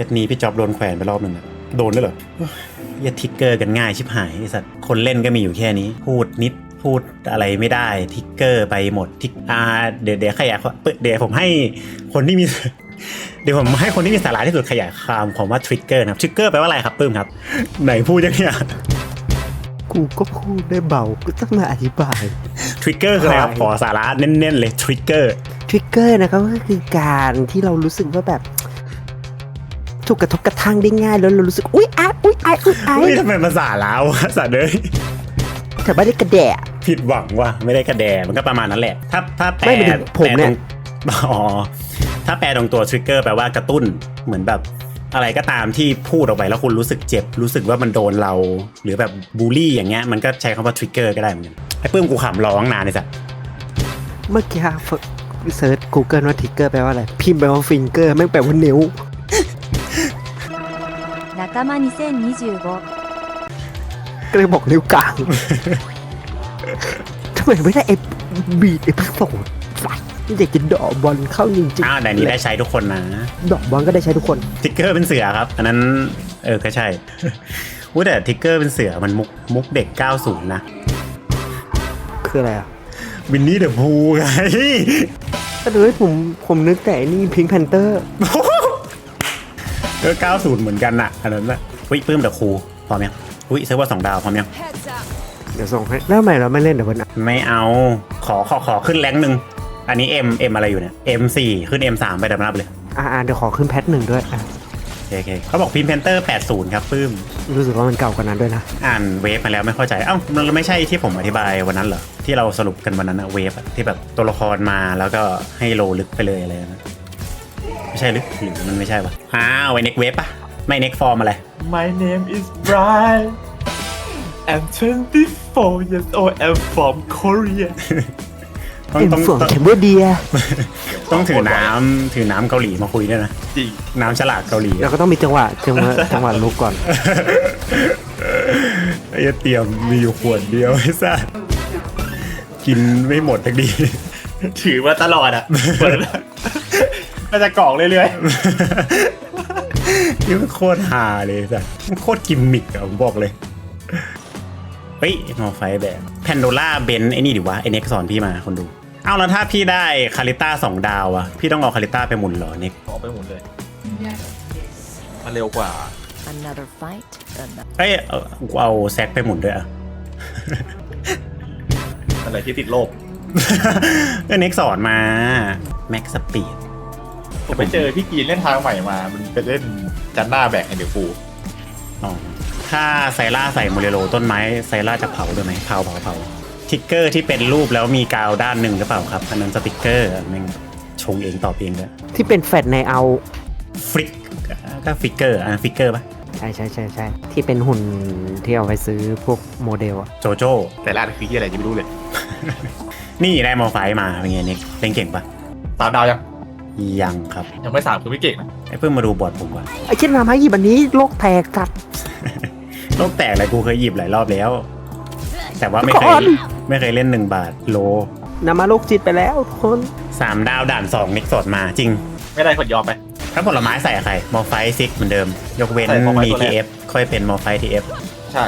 ซตนี้พี่จ๊อบโดนแขวนไปรอบหนึ่งอะโดนด้วยเหรออย่าทิกเกอร์กันง่ายชิบหายไอ้สัตว์คนเล่นก็มีอยู่แค่นี้ พูดนิดพูดอะไรไม่ได้ทิกเกอร์ไปหมดทิกอ่าเดี๋ยวเดี๋ยวขยายความเดี๋ยวผมให้คนที่มี เดี๋ยวผมให้คนที่มีสาระที่สุดขยายความของว่าทริกเกอร์นะครับทริกเกอร์แปลว่าอะไรครับปื้มครับ ไหนพูดยังเนี่ยกูก็พูดได้เบากูต้องมาอธิบายทริกเกอร์คืออะไรครับใช่ขอสาระเน้นๆเลยทริกเกอร์ทริกเกอร์นะครับก็คือการที่เรารู้สึกว่าแบบ ถูกกระทบกระทั่งได้ง่ายแล้วเรารู้สึกอุ๊ยอ้ายอุ๊ยอ้ายอุ๊ยอ้ายเฮ้ยทำไมภาษาลาวะสัตว์เลยแต่ไม่ได้กระแดะผิดหวังว่ะไม่ได้กระแดมันก็ประมาณนั้นแหละ ถ้าถ้าแปลไม่หมายถึงผมเนี่ยแปลตรงอ๋อถ้าแปลตรงตัวทริกเกอร์แปลว่ากระตุ้นเหมือนแบบอะไรก็ตามที่พูดออกไปแล้วคุณรู้สึกเจ็บ รู้สึกว่ามันโดนเรา หรือแบบบูลลี่อย่างเงี้ยมันก็ใช้คำว่าทริกเกอร์ก็ได้เหมือนกันไอ้ปื้มกูขำร้องนานเลยสัตว์เมื่อกี้เซิร์ช Google ว่าทริกเกอร์แปลว่าอะไร พิมพ์แปลว่าฟิงเกอร์ไม่งแปลว่านิ้ว 仲間2025ก็เลยบอกนิ้วกลาง ทำไมไม่ได้ไอ้บีดไอ้พวกโสดไฟอยากจะเดอกบอลเข้าจริงอ้าวแต่อันนี้ได้ใช้ทุกคนนะเดอกบอลก็ได้ใช้ทุกคนทริกเกอร์เป็นเสือครับ อันนั้น เออก็ใช่อู้แต่ทริกเกอร์เป็นเสือมันมุกมุกเด็ก 90 นะ คืออะไรอะวินนี่เดอะพูไงก็เลยผมผมนึกแต่ไอ้นี่พิงแพนเตอร์ ก็90เหมือนกันน่ะอันนั้นนะอุ้ยปื้มเดอะครูพร้อมยังอุ้ยเซิร์ฟเวอร์สองดาวพร้อมยังเดี๋ยวส่งให้แล้วทำไมเราไม่เล่นเดี๋ยววันอะไม่เอาขอขอขอขึ้นแรงค์หนึ่งอันนี้ M M อะไรอยู่เนี่ย M4 ขึ้น M3 ไปเดี๋ยวมานับเลยอ่าเดี๋ยวขอขึ้นแพทหนึ่งด้วยอะโอเคโอเคเขาบอกพิมพ์เพนเตอร์80ครับปื้มรู้สึกว่ามันเก่ากว่านั้นด้วยนะอ่านเวฟมาแล้วไม่เข้าใจเอ้ามันไม่ใช่ที่ผมอธิบายวันนั้นเหรอที่เราสรุปกันวันนั้นอะเวฟอะที่แบบตัวละครมาแล้วก็ให้โลลึกไปเลยอะไรนะไม่ ใช่ลึกหรือมันไม่ใช่วะอ้าวไว้เน็กเวฟปะไม่เน็กฟอร์มอะไร My name is Brian. I'm 24 years old. I'm from Korea. ต้องเอ็มต้องฝั่งต้องแคมเบอร์เดียต้องถือน้ำถือน้ำเกาหลีมาคุยด้วยนะ จริง น้ำฉลากเกาหลีเราก็ต้องมีจังหวะจังหวะจังหวะลุกก่อน ไอ้เตรียมมีอยู่ขวดเดียวไอ้สัสกินไม่หมดทักดี ถือมาตลอดอะเปิดมาจะกรอกเรื่อยนี่มันโคตรฮาเลยสัสมันโคตรกิมมิกอะผมบอกเลย เฮ้ยมอไฟแบบแพนโดล่าเบนไอ้นี่ดิวะไอเน็กสอนพี่มาคนดู เอาแล้วถ้าพี่ได้คาริต้าสองดาวอะพี่ต้องเอาคาริต้าไปหมุนเหรอเน็กๆออกไปหมดเลยมันเร็วกว่า Another fight another เอ้ยเอากูเอาแซกไปหมุนด้วยอะ อะไรที่ติดโลกเออเน็กสอนมาแม็กสปีด ผมไปเจอพี่กีนเล่นทางใหม่มา มันไปเล่นจันหน้าแบกไอเดียฟูอ๋อถ้าไซล่าใส่โมเรโลต้นไม้ไซล่าจะเผาด้วยไหมเผาเผาเผาทิกเกอร์ที่เป็นรูปแล้วมีกาวด้านหนึ่งหรือเปล่าครับอันนั้นสติกเกอร์แม่งชงเองตอบเองด้วยที่เป็นแฟดในเอาฟลิกก็ฟิกเกอร์อะฟิกเกอร์ปะใช่ใช่ใช่ใช่ที่เป็นหุ่นที่เอาไปซื้อพวกโมเดลอะโจโจ้แต่ล่าคือที่อะไรยังไม่รู้เลย นี่ได้มอไฟมาเป็นไงเน็กเล่นเก่งปะสามดาวยัง ยังครับ ยังไม่สามคือไม่เก่งนะไอ้เพิ่งมาดูบอร์ดผมก่อนไอ้เช่นมาพาหยิบอันนี้โลกแตกกัดโลกแตกอะไรกูเคยหยิบหลายรอบแล้ว แต่ว่าไม่เคก่ยอน ไม่เคยเล่นหนึ่งบาทโลนามาโลกจิตไปแล้วทุกคนสามดาวด่านสองเน็กสดมาจริง ไม่ได้กดยอมไป ถ้าผลไม้ใส่ใครมอไฟซิกเหมือนเดิม ยกเว้นใส่ Morph มี ตัวแรทีกเอฟค่อยเป็นมอไฟทีเอฟใช่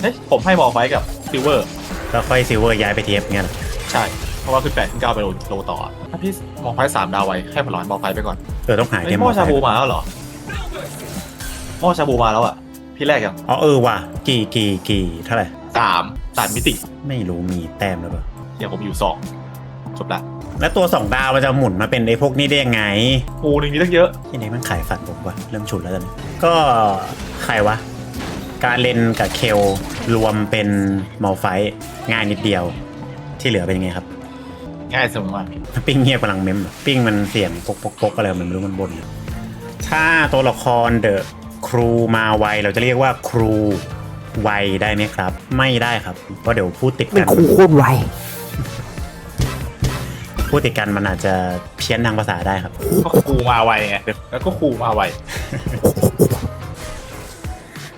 เฮ้ยผมให้มอลไฟกับซิลเวอร์ แล้วค่อยซิลเวอร์ย้ายไปทีเอฟเงี้ยเหรอใช่เพ ราะว่าขึ้นแปดขึ้นเก้าไปโลโลต่ออะถ้าพี่มอลไฟสามดาวไว้ให้ผลไม้มอลไฟไปก่อนเออต้องหายไอ้เทยมหม้อไฟชาบูมาแล้วเหรอหม้อชาบูมาแล้วอะพี่แรกยังอ๋อเออว่ะกี่กี่กี่เท่าไหร่สามสามมิติไม่รู้มีแต้มหรือเปล่าเดี๋ยวผมอยู่สองจบละแล้วตัวสองดาวมันจะหมุนมาเป็นไอ้พวกนี้ได้ยังไงปูหนึ่งมีตั้งเยอะที่ไหนมันขายฝันผมวะเริ่มฉุนแล้วตอนนี้ก็ใครวะ การเลนกับเคลรวมเป็นมอลไฟท์ง่ายนิดเดียว ที่เหลือเป็นยังไงครับ ง่ายเสมอมาปิ้งเงียบกำลังเมมเหรอปิ้งมันเสียงปกปกปกอะไรมันไม่รู้มันบนอยู่ถ้าตัวละครเดอะครูมาไวเราจะเรียกว่าครูไวได้ไหมครับ ไม่ได้ครับเพราะเดี๋ยวพูดติดเป็นกันครูโคตรไวพูดติดกันมันอาจจะเพี้ยนทางภาษาได้ครับ ก็ครูมาไวไงแล้วก็ครูมาไว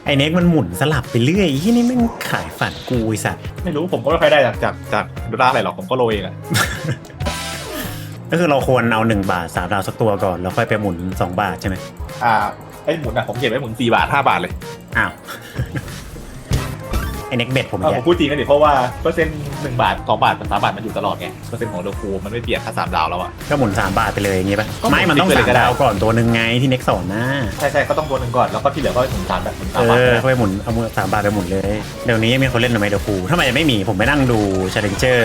ไอเน็กมันหมุนสลับไปเรื่อยที่นี่แม่งขายฝันกูไอสัตว์ไม่รู้ผมก็ไม่ค่อยได้จากจากจากดูด้าอะไรหรอกผมก็โรยเองอะก็คือเราควรเอา1บาท3ดาวสักตัวก่อนแล้วค่อยไปหมุน2บาทใช่ไหมอ่าไอ้หมุนอะผมเก็บไว้หมุนสี่บาทห้าบาทเลยอ้าว ไอเน็กเบ็ดผมเอาแกผมพูดจริงกันดิเพราะว่าเปอร์เซ็นต์หนึ่งบาทสองบาทสามบาทมันอยู่ตลอดไงเปอร์เซ็นต์ของเดอะคูมันไม่เปลี่ยนถ้าสามดาวแล้วอะก็หมุน3บาทไปเลยอย่างงี้ป่ะก็หมุนไม่มันต้องติ๊กไปเลยก็3ได้ ดาวก่อนตัวหนึ่งไงที่เน็กสอนนะใช่ใช่ก็ต้องตัวหนึ่งก่อน แล้วก็ที่เหลือก็หมุนสามแบบหมุนสามเอบาทอนะค่อยหมุนเอามือสามบาทไปหมุนเลยเดี๋ยวนี้มีคนเล่นทำไมเดอะฟูทำไมไม่มีผมไปนั่งดู Challenger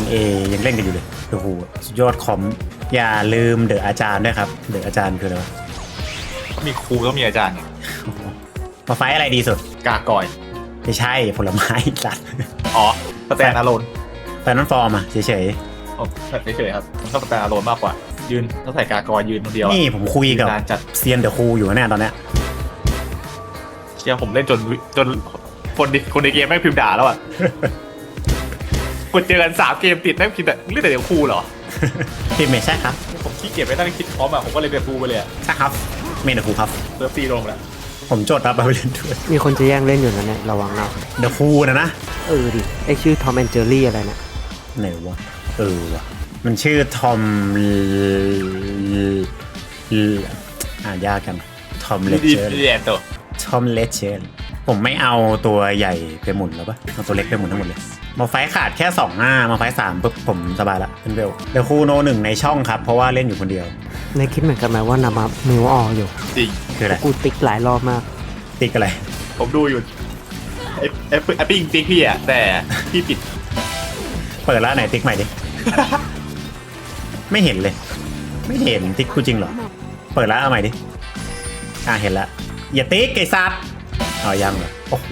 NA ยังเล่นกันอยู่เลยเดอะฟูสุดยอดคอมอย่าลืมเดอะอาจารย์ด้วยครับเดอะอาจารย์คืออะไรวะมีครูก็มีอาจารย์ไงมาไฟท์อะไรดีสุดกากอย ไม่ใช่ผลไม้สัตว์อ๋อสแตนอะโลนแต่นั้นฟอร์มอะเฉยอ๋อเฉยๆครับมันก็สแตนอะโลนมากกว่า ยืนต้องใส่กากอยยืนคนเดียวๆอะนี่ผมคุยกับนานจัดเซียนเดอะคูอยู่เนี่ยตอนเนี้ยเชียร์ผมเล่นจนวิจนคนดิคนในเกมแม่งพิมพ์ด่าแล้วอะกดเจอกันสามเกมติดแม่งพิมพ์แต่เล่นแต่เดี๋ยวครูเหรอ พี่เมย์ใช่ครับผมขี้เกียจไปนั่งคิดพร้อมอะผมก็เลยเป็นครูไปเลยอะใช่ครับเมย์เดอะคูครับเซิร์ฟตีลงแล้ว ผมโจทย์รับมาไปเล่นด้วย มีคนจะแย่งเล่นอยู่นะเนี่ยระวังนะเดอะคูนะนะ เออดิไอชื่อทอมแอนเจอรี่อะไรเนี่ยไหนวะ เออวะมันชื่อทอมอ่านยากกันทอมเลดีเจอร์ดีแอนตัวทอมเลเจอร์ผมไม่เอาตัวใหญ่ไปหมุนแล้วปะเอาตัวเล็กไปหมุนทั้งหมดเลย มาไฟท์ขาดแค่2หน้ามาไฟท์สามปุ๊บผมสบายละเป็นเวลเดี๋ยวคูโนหนึ่งในช่องครับ เพราะว่าเล่นอยู่คนเดียว ในคิดเหมือนกันไหมว่านามามิวอออยู่จริงคืออะไรกูติ๊กหลายรอบมาก ติ๊กอะไร ผมดูอยู่ไอ้ไอ้ไอ้ปิ้งติ๊กพี่อะแต่พี่ปิดเปิดแล้วไหนติ๊กใหม่ดิ ไม่เห็นเลย ไม่เห็นติ๊กกูจริงเหรอ เปิดแล้วเอาใหม่ดิ อ่าเห็นละ อย่าติ๊กไอ้ซับเอายังเหรอ โอ้โห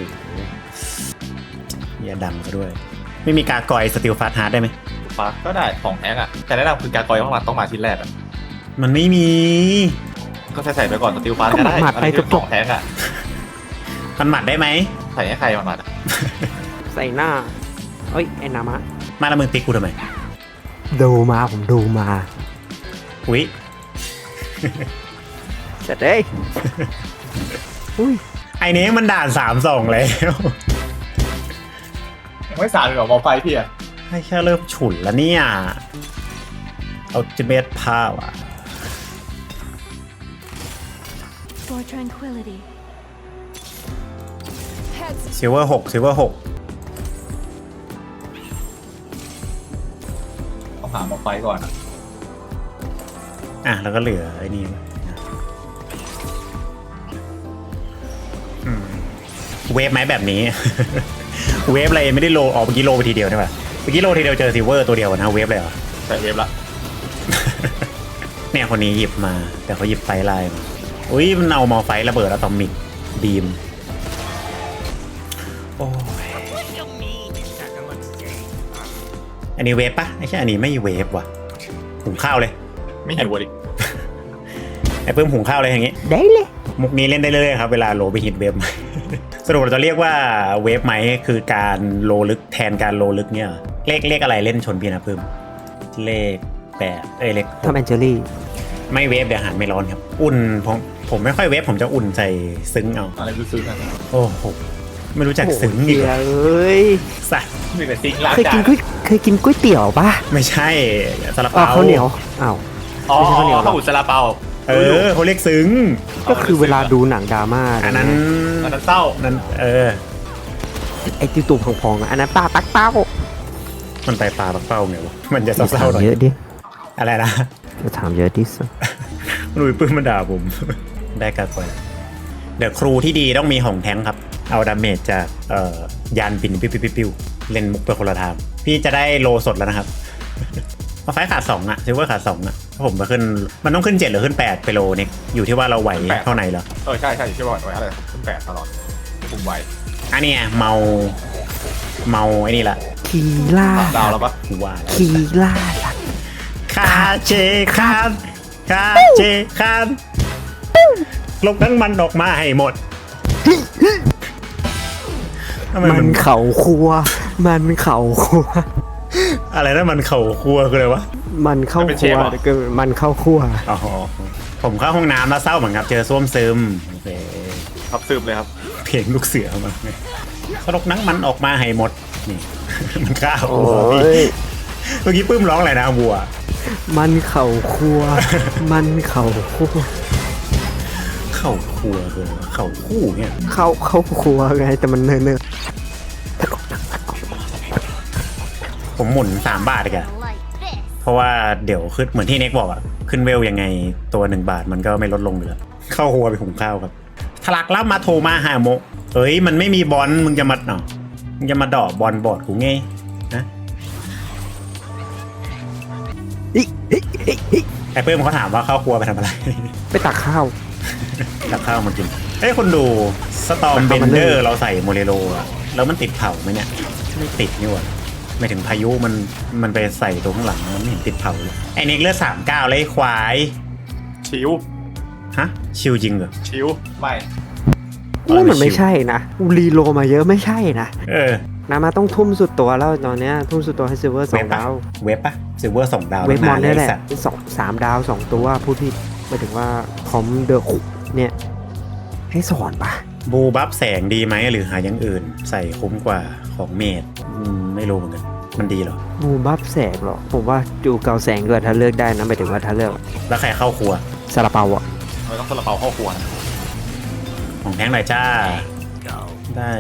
อย่าดังซะด้วย ไม่มีกากอยสติลฟาสฮาร์ดได้ไหมฟ้าก็ได้ของแท้งอะแต่แนะนำคือกากอยต้องมาต้องมาชิ้นแรกอะ มันไม่มี ก็ใส่ใส่ไปก่อนสติลฟ้าก็ได้ก็หมัดๆอันนี้ไปจบๆ ของแท้งอะมันหมัดได้ไหม ใส่ให้ใครมันมาอะใส่หน้า เอ้ย ไอ้นามะ มาละมึงติ๊กกูทำไม ดูมาผมดูมาอุ๊ย เสร็จเลยอุ้ย ไอเนี้ยมันด่านสามสองแล้ว ยังไม่สาดเลยเหรอมอไฟพี่อะให้แค่เริ่มฉุนแล้วเนี่ย เอาจิเมตพาวอะ For tranquility ซิลเวอร์หกซิลเวอร์หกต้องหามอไฟก่อนอะอะ แล้วก็เหลือไอ้นี่ไว้นะอืมเวฟไหมแบบนี้ เวฟอะไรไม่ได้โลออกเมื่อกี้โลไปทีเดียวใช่ป่ะเมื่อกี้โลทีเดียวเจอซิลเวอร์ตัวเดียวนะเวฟเลยเหรอ ใส่เวฟละ เนี่ยคนนี้หยิบมา แต่เขาหยิบไฟลายมา อุ้ยมันเอามอไฟระเบิดอะตอมิกบีม โอ้ย อันนี้เวฟปะไม่ใช่ อันนี้ไม่เวฟว่ะหุงข้าวเลย ไม่หิวเลยไอ้เพิ่มหุงข้าวเลยอย่างงี้ ได้เลย มุกนี้เล่นได้เรื่อยๆครับ เวลาโลไปฮิตเวฟไหมสรุปเราจะเรียกว่าเวฟไหมคือการโลลึกแทนการโลลึกเนี่ยเหรอเลขเลขอะไรเล่นชนพี่นะเพิ่ม เลขแปดเอ้ยเลขทอมแอนเจอรี่ ไม่เวฟเดี๋ยวอาหารไม่ร้อนครับ อุ่นผมผมไม่ค่อยเวฟผมจะอุ่นใส่ซึ้งเอาอะไรรู้ซึ้งอะโอ้โหไม่รู้จักซึ้งโอ้อีกเหี้เหรยอเอ้ยสัสมีแต่ซิงค์ล้างเคยจากินนก๋วยเคยกินก๋วยเตี๋ยวป่ะไม่ใช่ซาลาอ๋อเปาข้าวเหนียวอ้าว อ๋อไม่ใช่ข้าวเหนียวหรอ ข้าวอุ่นซาลาเปาเออเขาเรียกซึ้งก็คือเวลาดูหนังดราม่าอันนั้นอันนั้นเศร้านั้นเออ ไอ้ติวตุ่มพองๆอะอันนั้นป้าตักเป้ามันไปปลาปักเป้าไงวะมันจะอย่าเศร้าถามๆหน่อยเยอะดิอะไรนะ จะถามเยอะดิสลุยปื้มมาด่าผม ได้การปล่อยเดี๋ยวครูที่ดีต้องมีหงแทงครับ เอาดาเมจจากเอ่อยานบินปิ้วปิ้วปิ้วปิ้วเล่นมุกไปคนละทางพี่จะได้โลสดแล้วนะครับมาไฟขาดสองอะซิลเวอร์ขาดสองอะถ้าผมมาขึ้นมันต้องขึ้นเจ็ดหรือขึ้นแปดไปโลเนี่ยอยู่ที่ว่าเราไหวเท่าไหร่เหรอเออใช่ใช่ใช่บอกไว้อะไรขึ้นแปดตลอดคุมไว้อันเนี้ยเมาเมาไอ้นี่ละคีล่าดาวแล้วปะกูว่าแล้ว คีล่าสัตว์ คาเจคานคาเจคานลบทั้งมันออกมาให้หมดทำไมมัมันนเข่าครัว มันเข่าครัว อะไรนะมันเข่าครัวคืออะไรวะ มันเข้าครัวก็มันเข้าครัว อ๋อผมเข้าห้องน้ำแล้วเศร้าเหมือนครับเจอส้วมซึมโอเคครับซึมเลยครับเพลงลูกเสือมาสลกนังมันออกมาให้หมดนี่ มันข้าวโอ้ย เมื่อกี้ปื้มร้องอะไรนะวัว มันเข่าครัว มันเข่าครัว เข่าครัวเลยเข่าคู่เนี่ยเข้าเข้าครัวไงแต่มันเนินเนินผมหมุนสามบาทอีกอะ Like this. เพราะว่าเดี๋ยวขึ้นเหมือนที่เน็กบอกอะขึ้นเวลยังไงตัวหนึ่งบาทมันก็ไม่ลดลงเลยเข้าหัวไปหุงข้าวครับทะลักรับมาโทรมาหาโมะเอ้ยมันไม่มีบอลมึงจะมาเนาะมึงจะมาดอกบอลบอดกูไง ไอ้เพิ่มเขาถามว่าเข้าครัวไปทำอะไร ไปตักข้าวกับข้าวมากินเอ้ยคนดูสตอมมันเบเข้านมาเดอเลยร์เราใส่โมเรโลอะแล้วมันติดเผาไหมเนี่ยไม่ติดนี่หว่าไม่ถึงพายุมันมันไปใส่ตรงข้างหลังมันไม่เห็นติดเผาเลยไอ้เน็กเลือดสามเก้าเลยไอ้ควายชิวฮะชิวจริงเหรอชิวไม่ว่ามันไม่ใช่นะรีโลมาเยอะไม่ใช่นะเออนามาต้องทุ่มสุดตัวแล้วตอนเนี้ยทุ่มสุดตัวให้ซิลเวอร์สอเว็งบปะดาวเว็บปะ ซิลเวอร์สองดาวเวฟมอนานี่แหละไสัตว์สองสามดาวสองตัวพูดผิดหมายถึงว่าคอมเดอะเนี่ย ให้สอนปะบูบัฟแสงดีไหมหรือหาอย่างอื่น ใส่คุ้มกว่าของเมดอืมไม่รู้เหมือนกัน มันดีเหรอ บูบัฟแสงเหรอ ผมว่าดูเกาแสงด้วยถ้าเลือกได้นะหมายถึงว่าถ้าเลือก แล้วใครเข้าครัวซาลาเปาอะไม่ต้องสลับเปาเข้าครัวนะของแท้งหน่อยจ้าได้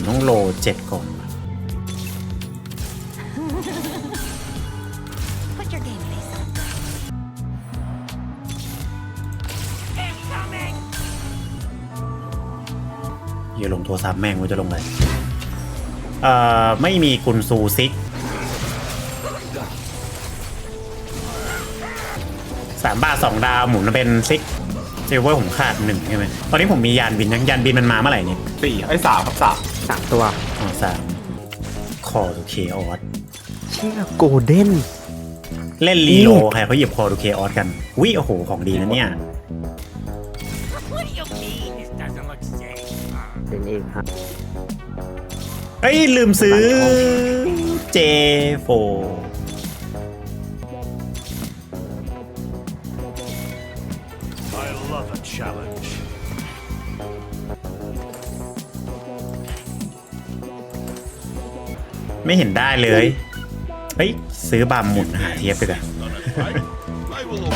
ผมต้องโลเจ็ดก่อน Put your game face on. อย่าลงโทรศัพท์แม่งว่าจะลงอะไรเอ่อ ไม่มีกุนซูซิกสามบาทสองดาวหมุนมาเป็นซิกซิลเวอร์ผมขาดหนึ่งใช่ไหมตอนนี้ผมมียานบินยังยานบินมันมาเมื่อไหร่เนี่ยสี่ไอ้ยสามครับสาม สามตัวอ๋อสามคอดูเคออสเชี่ยโกลเด้นเล่นรีโลนี่ใครเขาหยิบคอดูเคออสกันวิโอ้โหของดีนะเนี่ยเป็นเองฮะเฮ้ย ลืมซื้อเจโฟ ไม่เห็นได้เลย เฮ้ย ซื้อบามหมุนหาเทียบไปกัน I will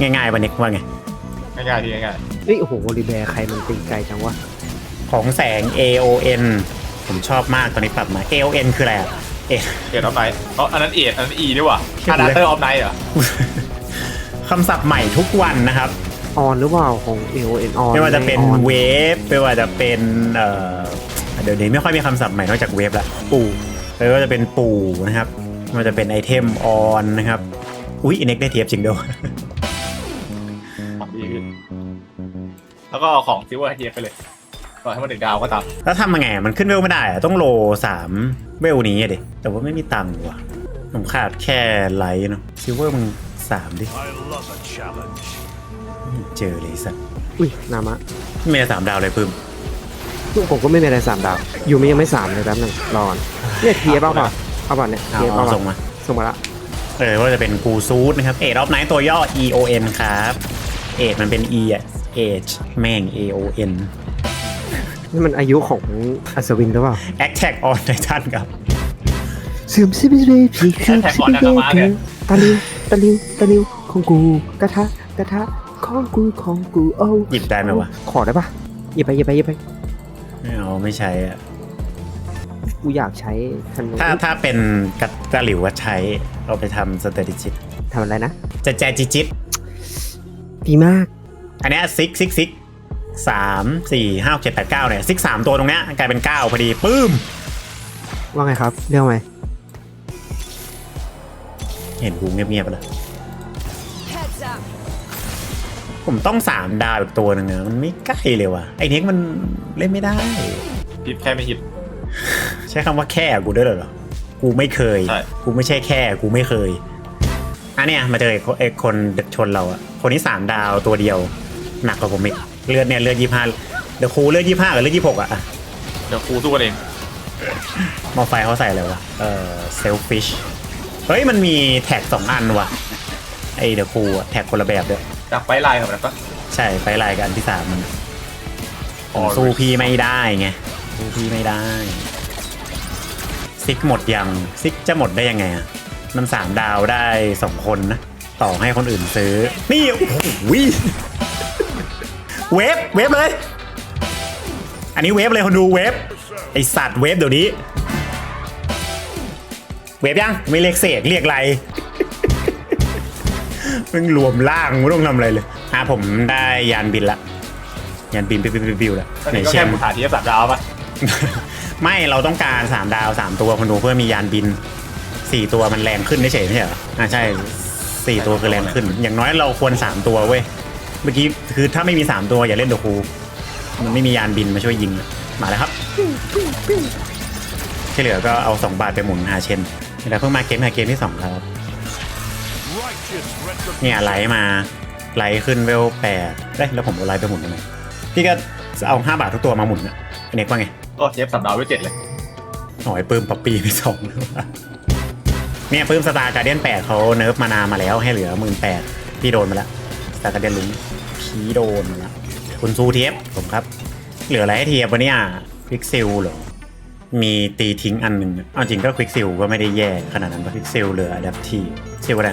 ง่ายๆวันนี้ว่าไง ง่ายๆทีง่ายเฮ้ยโอ้โหโอลิแบร์ใครมันตีไกลจังวะของแสง AON ผมชอบมากตอนนี้ปรับมา AON คืออะไรอะเอ ๆเอ็ดออฟไนท์อ๋ออันนั้นเอ็ดอันนั้นอีนี่หว่าเทียบอะเลยดาเตอร์ออฟไนท์เหรอคำศัพท์ใหม่ทุกวันนะครับ ออนหรือเปล่าของ A O N ออนไม่ว่าจะเป็นออนเวฟไม่ว่าจะเป็นเอ่อเดี๋ยวนี้ไม่ค่อยมีคำศัพท์ใหม่นอกจากเวฟละปู่ ไม่ว่าจะเป็นปู่นะครับไม่ว่าจะเป็นไอเทมออนนะครับ อุ้ยอินเน็กได้เทียบจริงด้วยของดีขึ้นแล้วก็เอาของซิลเวอร์ให้เทียบไปเลยก่อนให้มันถึงดาวก็ตามแล้วทำยังไงอะมันขึ้นเวลไม่ได้อะต้องโลสามเวลนี้อะดิ แต่ว่าไม่มีตังค์ว่ะผมขาดแค่ไลท์เนาะซิลเวอร์มึงสามดิ I love a challenge. ไม่เจอเลยสัตว์อุ้ยนามะไม่ได้สามดาวเลยพึ่มผมก็ไม่มีอะไรสามดาว อยู่มันยังไม่สามเลยแป๊บหนึงรอก่อน เนี่ยเทียบเอาเปล่าเอาเปล่าเนี่ยเอาเทียบเอาเอาส่งมาส่งมาละเออว่าจะเป็นกูซูดนะครับเอทออฟไนท์ตัวย่อ E O N ครับเอทมันเป็น E อะเอชแม่ง A O N นี่มันอายุของอัศวินหรือเปล่า Attack on Titan ครับเสื่อมสิบเรพีคือสิบเรพีตะลิวตะลิวตะลิวของกูกระทะกระทะของกูของกูโอ้หยิบได้ไหมวะขอได้ปะหยิบไปหยิบไปหยิบไปไม่เอาไม่ใช้อะ กูอยากใช้ธนูถ้าถ้าเป็นกระกระหลิวก็ใช้เอาไปทำสเตติจิตทำอะไรนะจะแจจิจิตดีมาก อันเนี้ซิกซิกซิกสามสี่ห้าเจ็ดแปดเก้าเนี่ยซิกสามตัวตรงเนี้ยกลายเป็นเก้าพอดีปื้ม ว่าไงครับ เรื่องไหมเห็นกูเงียบๆไปเลย Heads up. ผมต้องสามดาวอีกตัวหนึ่งนะมันไม่ใกล้เลยว่ะ ไอเน็กมันเล่นไม่ได้ฮิตแค่ไม่ฮิต ใช้คำว่าแค่กูด้วยเหรอ กูไม่เคย ใช่ กูไม่ใช่แค่ กูไม่เคย อันเนี้ยมาเจอไอ้คนไอ้คนชนเราอะคนที่สามดาวตัวเดียว หนักกว่าผมอีก เลือดเนี่ยเลือดยี่ห้าเดี๋ยวครูเลือดยี่ห้ากับเลือดยี่หกอะอะเดี๋ยวครูสู้กันเองมอไฟเขาใส่อะไรวะ เออเซลฟิช เฮ้ยมันมีแท็กสองอันว่ะ ไอเดี๋ยวครูอะแท็กคนละแบบเด้อจากไฟไลน์ครับนะก็ใช่ไฟลายกับอันที่สามมันผมสู้พี่ไม่ได้ไงสู้พี่ไม่ได้ ซิกหมดยังซิกจะหมดได้ยังไงอะมันสามดาวได้สองคนนะ ต่อให้คนอื่นซื้อ นี่โอ้โหเวฟเวฟเลย อันนี้เวฟเลยคนดูเวฟไอสัตว์เวฟเดี๋ยวนี้ เวฟยังไม่เรียกเสกเรียกอะไรมึงรวมล่างไม่ต้องทำอะไรเลยอะผมได้ยานบินละยานบินปิวปิวปิวปิวแล้วตอนไหนนี้ก็เชแค่มหาทีละสามดาวปะ ไม่เราต้องการ 3 ดาว 3 ตัวคนดูเพื่อมียานบิน 4 ตัวมันแรงขึ้นไม่ใช่ไม่ใช่เหรออ่าใช่ 4 ตัวคือแรงขึ้น อย่างน้อยเราควร 3 ตัวเว้ยเมื่อกี้คือถ้าไม่มี 3 ตัวอย่าเล่นเดอะคูมันไม่มียานบินมาช่วยยิงมาแล้วครับที่เหลือก็เอา 2 บาทไปหมุนหาเชนเดี๋ยวเพิ่งมาเกมหาเกมที่2ครับเนี่ยไลท์มาไลท์ขึ้นเวลแปดเอ้แล้วผมเอาไลท์ไปหมุนทำไมพี่ก็เอา 5 บาททุกตัวมาหมุนอะ อันนี้ว่าไงก็เชฟสามดาวไว้เจ็ดเลยหน่อยปื้มป๊อปปี้ไปสองหรือเปล่าเนี่ยปื้มสตาร์การเดียนแปดเขาเนิร์ฟมานานมาแล้วให้เหลือหมื่นแปดพี่โดนมาแล้วสตาร์การเดียนลุงพี่โดนมาแล้วคุณซูเทียบผมครับ เหลืออะไรให้เทียบวะเนี่ยควิกซิลเหรอ มีตีทิ้งอันหนึ่งเอาจริงก็ควิกซิลก็ไม่ได้แย่ขนาดนั้นควิกซิลเหลืออะดัพทีซิลอะไร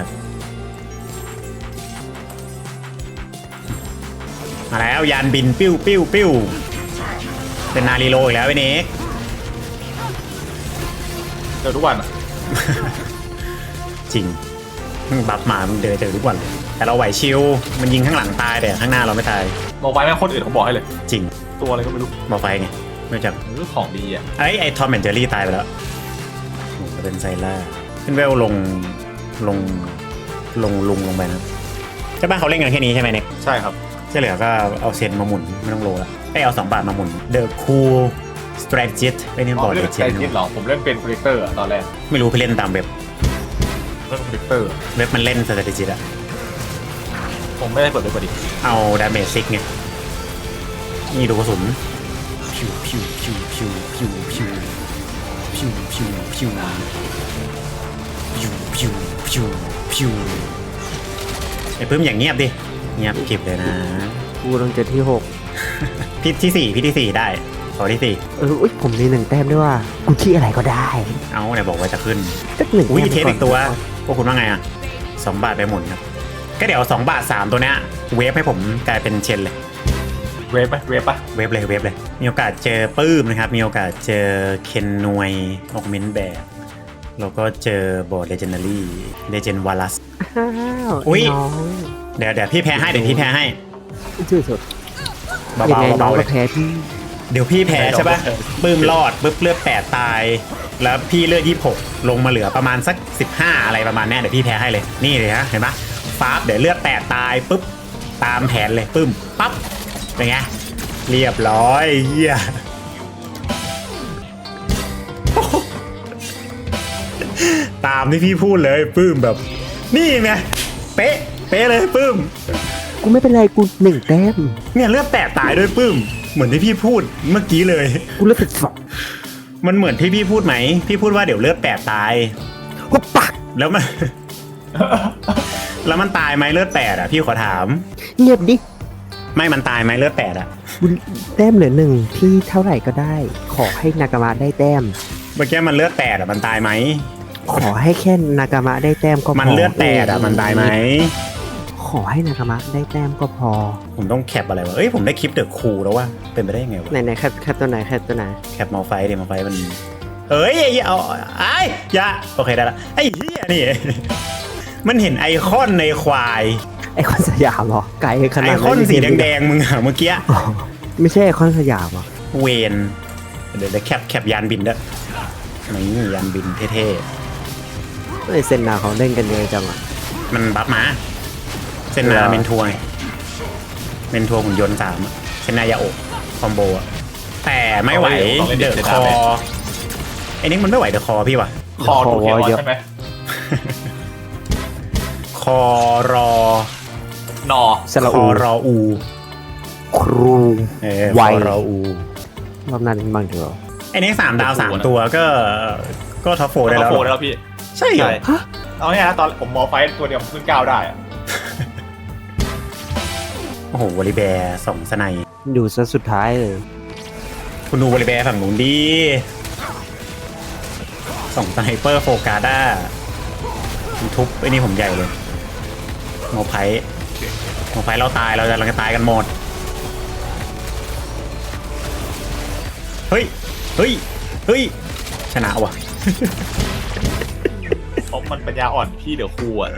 มาแล้วยานบินปิ้วปิ้วปิ้ว เป็นนารีโลอีกแล้วไอ้เน็กเจอทุกวันอะจริงมึงบัฟมามึงเดินเจอทุกวันเลยแต่เราไหวชิวมันยิงข้างหลังตายแต่ข้างหน้าเราไม่ตายมองไปแม่งคนอื่นเขาบอกให้เลย จริงตัวอะไรก็ไม่รู้บอกไฟไงไม่รู้จักเรื่องของดีอะไอ้ไอ้ทอมแอนเจอรี่ตายไปแล้วโอ้โหเป็นไซล่าขึ้นเวลลงลงลงลุงลงไปนะใช่ป่ะเขาเล่นกันแค่นี้ใช่ไหมเน็กใช่ครับ ที่เหลือก็เอาเซนมาหมุนไม่ต้องโลละไอ้เอาสองบาทมาหมุน The Cool Strategist ไอ้นี่อ๋บออกเดเล่นเจใจนจิตเหรอผมเล่นเป็นโปรเจคเตอร์อะตอนแรกไม่รู้ไปเล่นตามเว็บเล่นโปรเจคเตอร์เว็บมันเล่น Strategist อะผมไม่ได้เปิดเลยพอดีเอาดาเมจซิกไงนี่ดูกระสุนพิวพิวพิวพิวพิวพิวพิวพิวพิวพิวพิวพิวพิวไอ้ปื้มอย่างเงียบดิ เงียบเก็บเลยนะ กูต้องเจอที่หกพี่ที่สี่พี่ที่สี่ได้ขอที่สี่เอออุ๊ยผมมีหนึ่งแต้มด้วยว่ากูที่อะไรก็ได้ เอาไหนบอกว่าจะขึ้นสักหนึ่งอุ้ยแต้มเทปไปอีกตัวพวกคุณว่าไงอะสองบาทไปหมุนครับก็เดี๋ยวสองบาทสามตัวเนี้ยเวฟให้ผมกลายเป็นเชนเลยเวฟปะเวฟปะเวฟเลยเวฟเลย มีโอกาสเจอปื้มนะครับ มีโอกาสเจอเคนนวยออกเมนต์แบบแล้วก็เจอบอร์ดเลเจนดารี่เลเจนวาลัสอ้าวอุ๊ยน้อง เดี๋ยวเดี๋ยวพี่แพ้ให้เดี๋ยวพี่แพ้ให้ชื่อสุดเบายังไงๆน้อเบางๆเลก็ยแพ้พี่เดี๋ยวพี่แพ้ใช่ปะปื้มรอดปุ๊บเลือดแปดตาย แล้วพี่เลือดยี่หกลงมาเหลือประมาณสัก15อะไรประมาณเนี้ยเดี๋ยวพี่แพ้ให้เลยนี่เลยฮะเห็นปะฟ้าบเดี๋ยวเลือดแปดตายปุ๊บตามแผนเลยปึ้มปั๊บเป็นไงเรียบร้อยเยี่ยตามที่พี่พูดเลยปื้มแบบ นี่ไงเป๊ะ เป๊ะเลยปื้ม กูไม่เป็นไรกูหนึ่งแต้มเนี่ยเลือดแตกตายด้วยปื้ม เหมือนที่พี่พูดเมื่อกี้เลย กูเลือกสิบสองมันเหมือนที่พี่พูดไหม พี่พูดว่าเดี๋ยวเลือดแตกตาย กูปักแล้วมัน แล้วมันตายไหมเลือดแปดอะพี่ขอถาม เงียบดิไม่มันตายไหมเลือดแปดอะ กูแต้มเหลือหนึ่งที่เท่าไหร่ก็ได้ ขอให้นากามะได้แต้ม เมื่อกี้มันเลือดแปดอะมันตายไหม ขอให้แค่นากามะได้แต้มก็พอมันเลือดแปดอะมันตายไหม ขอให้นากามะได้แต้มก็พอ ผมต้องแคปอะไรวะ เอ้ยผมได้คลิปเดอะคูลแล้วว่าเป็นไปได้ยังไงวะ ไหนไหนแคปแคปตัวไหนแคปตัวไหนแคปมาไฟเดี๋ยวมาไฟมันเอ้ยไอ้เหี้ยเอาไอ้ยอย่าโอเคได้ละไอ้เหี้ยนี่ มันเห็นไอคอนในควายไอคอนสยามเหรอไกลขไอนาดคอนสีแดงๆมึงอะเมื่อกี้อ๋อไม่ใช่ไอคอนสยามเหรอเวนเดี๋ยวเดี๋ยวแคปแคปยานบินด้วยนี่ยานบินเท่ไอเซนนาเขาเล่นกันเยอะจังอะ ๆมันบัฟมา เส้นนาเหรอเมนทัวร์ไงเมนทัวร์หุ่นยนต์สามอะเส้นนายาโอะคอมโบอะแต่ไม่ไหวเดอะคอไอ้นี่มันไม่ไหวเดอะคอพี่ว่ะ คอถูกเขียนใช่ไหมคอรอนอสระคอูอรออูครูเออไวคอรออูรอบหนั้นบ้างเถอะไอ้นี่สามดาวสามตัวก็ก็ท็อปโฟร์ได้แล้วโฟเหรได้อแล้วพี่ ใช่เหรอฮะเอาง่ายๆนะตอนผมมอไฟตัวเดียวผมขึ้นเก้าได้อะโอ้โหวอลลีแบร์สองสไนด์อยู่ซะสุดท้ายเลย คุณดูบริแบร์ฝั่งนู้นดีส่องสไนเปอร์โฟกาด้ามันทุบไอ้นี่ผมใหญ่เลยโมไพโมไพเราตายเราจะกำลังจะตายกันหมด เฮ้ย เฮ้ย เฮ้ย ชนะว่ะเพ ราะมันปัญญาอ่อนพี่เดี๋ยวครูอะ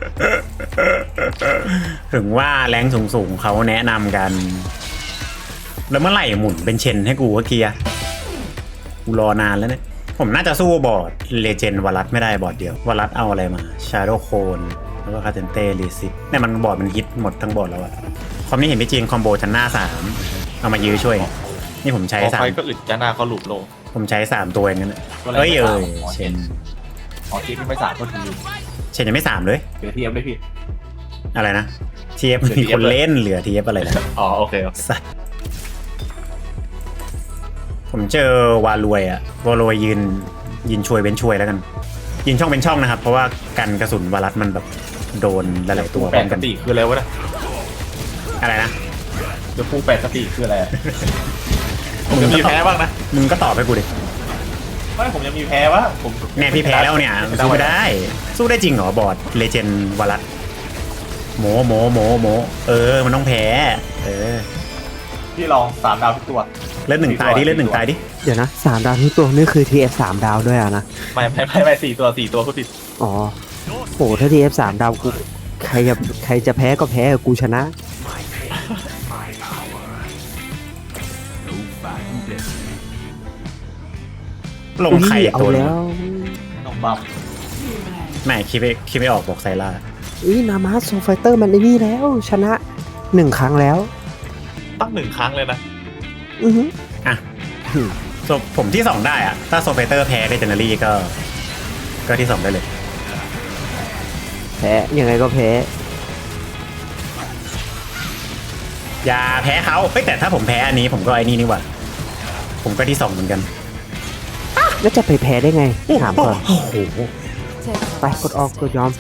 ถึงว่าแรงสูงๆเขาแนะนำกัน แล้วเมื่อไหร่หมุนเป็นเชนให้กูวะเกียร์กูรอนานแล้วเนี่ย ผมน่าจะสู้บอร์ดเลเจนด์วารัสไม่ได้บอร์ดเดียววารัสเอาอะไรมาชาโดโคนแล้วก็คาเทนเต้รีซิปเนี่ยมันบอร์ดมันฮิตหมดทั้งบอร์ดแล้วอะความนี้เห็นไม่จริงคอมโบชั้นหน้าสามเอามายื้อช่วย นี่ผมใช้พอสาม ไฟก็อึดจ้าหน้าเขาหลุดโลงผมใช้สามตัวอย่างนั้นอะตัวแรกเฮ้ยเอออ๋อเชเชน นอ๋อทีที่ไม่สามก็คือเชนยังไม่สามเลยเดี๋ยวทีเอ็มได้พี่ อะไรนะทีเอฟเหลือมีคน TF เล่นเหลือทีเอฟอะไรนะอ๋อโอเคโอเคสัตว์ผมเจอวาลวยอะวาลวยยืนยืนช่วยเป็นช่วยแล้วกัน ยืนช่องเป็นช่องนะครับ เพราะว่ากันกระสุนวารัสมันแบบโดนหลายๆตัวพแปร้อดมสกันติคืออะไรวะนะอะไรนะเดี๋ยวครูแปดสติคืออะไรอะผมจะมีแพ้บ้างนะมึงก็ตอบให้กูดิ ไม่ผมจะมีแพ้บ้างผมแน่พี่แพ้แล้วเนี่ยสู้ไม่ได้ สู้ได้จริงเหรอบอร์ดเลเจนด์วารัสโมโมโมโมเออ มันต้องแพ้ เออพี่ลองสามดาวทุกตัวเลือดหนึ่งตายดิเลือดหนึ่งตายดิเดี๋ยวนะสามดาวทุกตัวนี่คือ TF สามดาวด้วยอะนะไม่ไม่ไม่ไม่สี่ตัวสี่ตัวพูดผิดอ๋อโหถ้า TF สามดาวกูใครจะใครจะแพ้ก็แพ้กูชนะ ลงใครอีกเอาตัวหนึ่งแล้วน้องบัมไม่คิดไม่คิดไม่ออกบอกไซล่าอุ้ยนามาโซไฟเตอร์มันไอ้นี่แล้ว ชนะหนึ่งครั้งแล้ว ตั้งหนึ่งครั้งเลยนะอือฮึอะส่วนผมที่สองได้อะถ้าโซเฟเตอร์แพ้เลเจนดารี่ก็ ก็ที่สองได้เลย แพ้ยังไงก็แพ้อย่าแพ้เขาเฮ้ยแต่ถ้าผมแพ้อันนี้ผมก็ไอ้นี่นี่หว่า ผมก็ที่สองเหมือนกัน แล้วจะไปแพ้ได้ไง ถามก่อน โอ้โหไปกดออกกดยอม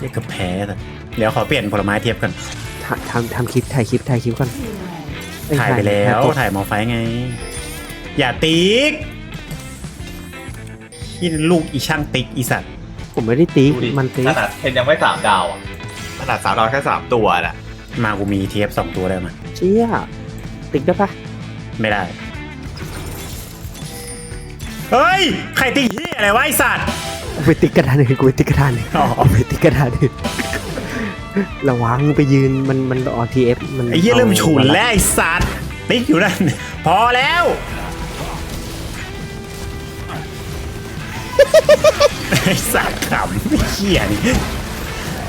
เรียกกับแพ้แต่เดี๋ยวขอเปลี่ยนผลไม้เทียบกันทำทำทำคลิปถ่ายคลิปถ่ายคลิปก่อนเอ้ถ่ายไปแล้วถ่ายถ่ายมอไฟท์ไง อย่าติ๊กที่ลูกอีช่างติ๊กอีสัตว์ผมไม่ได้ตีดูดิมันตีขนาดเทนยังไม่สามดาวอะขนาดสามดาวแค่สามตัวน่ะมากูมีเทียบสองตัวได้มาเชี่ยติ๊กได้ปะไม่ได้ เฮ้ย ใครติ๊กเฮียอะไรวะไอสัตว์ กูไปติ๊กกระดานอื่นกูไปติ๊กกระดานอื่นอ๋อเอาไปติ๊กกระดานอื่นระวังไปยืนมันมันออทีเอฟมันไอ้เหี้ยเริ่มฉุนแล้วไอ้สัตว์ติ๊กอยู่นั่น พอแล้ว ไอ้สัตว์ขำไอ้เหี้ยนี่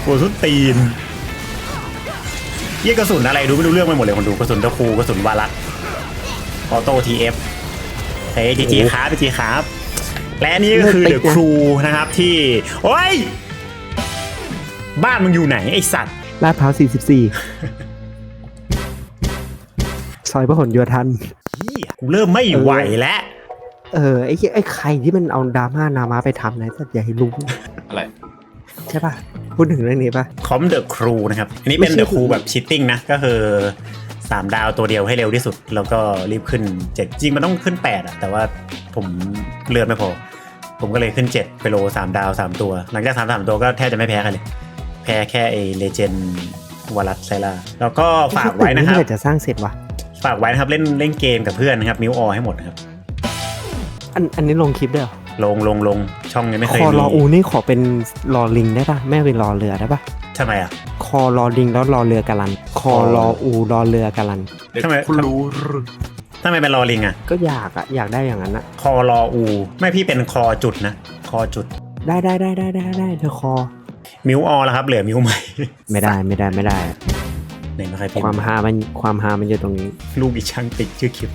ปวดสุดตีนเหี้ยกระสุนอะไรดูไม่รู้เรื่องไปหมดเลยคนดูกระสุนตะคูกระสุนวารัสออโต้ทีเอฟเฮ้ยจีจีครับจีครับ และนี่ก็คือเดอะครูนะครับที่ โอ้ย บ้านมึงอยู่ไหนไอ้สัตว์ลาดพร้าว44 ซอยพหลโยธันเหี้ยกูเริ่มไม่ไหวแล้วเออไอ้เหี้ยไอ้ใครที่มันเอาดราม่านามาไปทำนะแต่อย่าให้รู้อะไร ใช่ป่ะ พูดถึงเรื่องนี้ป่ะคอมเดอะครูนะครับ อันนี้เป็นไม่ใช่เดอะครูแบบชิตติ้งนะ ก็คือ 3ดาวตัวเดียวให้เร็วที่สุด แล้วก็รีบขึ้น7จริงมันต้องขึ้น8อะแต่ว่าผมเลือดไม่พอ ผมก็เลยขึ้น7ไปโล3ดาว3ตัว หลังจาก3 3ตัวก็แทบจะไม่แพ้กันเลย แพ้แค่ไอเลเจนวารัสไซล่าแล้วก็ฝากไว้นะครับเมื่อไหร่จะสร้างเสร็จวะฝากไว้นะครับเล่นเล่นเกมกับเพื่อนนะครับมิวออให้หมดนะครับ อันอันนี้ลงคลิปด้วยเหรอลงลงลงช่องยังไม่คเคยอมีรออูนี่ขอเป็นรอลิงได้ป่ะแม่เป็นรอเรือได้ป่ะทำไมอะ คอรอลิงแล้วรอเรือกันลัน คอรออูรอเรือกันลัน ทำไมคุณรู้ทำไมเป็นรอลิงอะ ก็อยากอะอยากได้อย่างนั้นอะคอรออู ไม่พี่เป็นคอจุดนะ คอจุด ได้ได้ได้ได้ได้ได้เธอคอ มิวออแล้วครับ เหลือมิวใหม่ ไม่ได้ไม่ได้ไม่ได้ไหนมาใครพิมความพ์ฮามันความฮามันอยู่ตรงนี้ ลูกอีช่างติดชื่อคลิป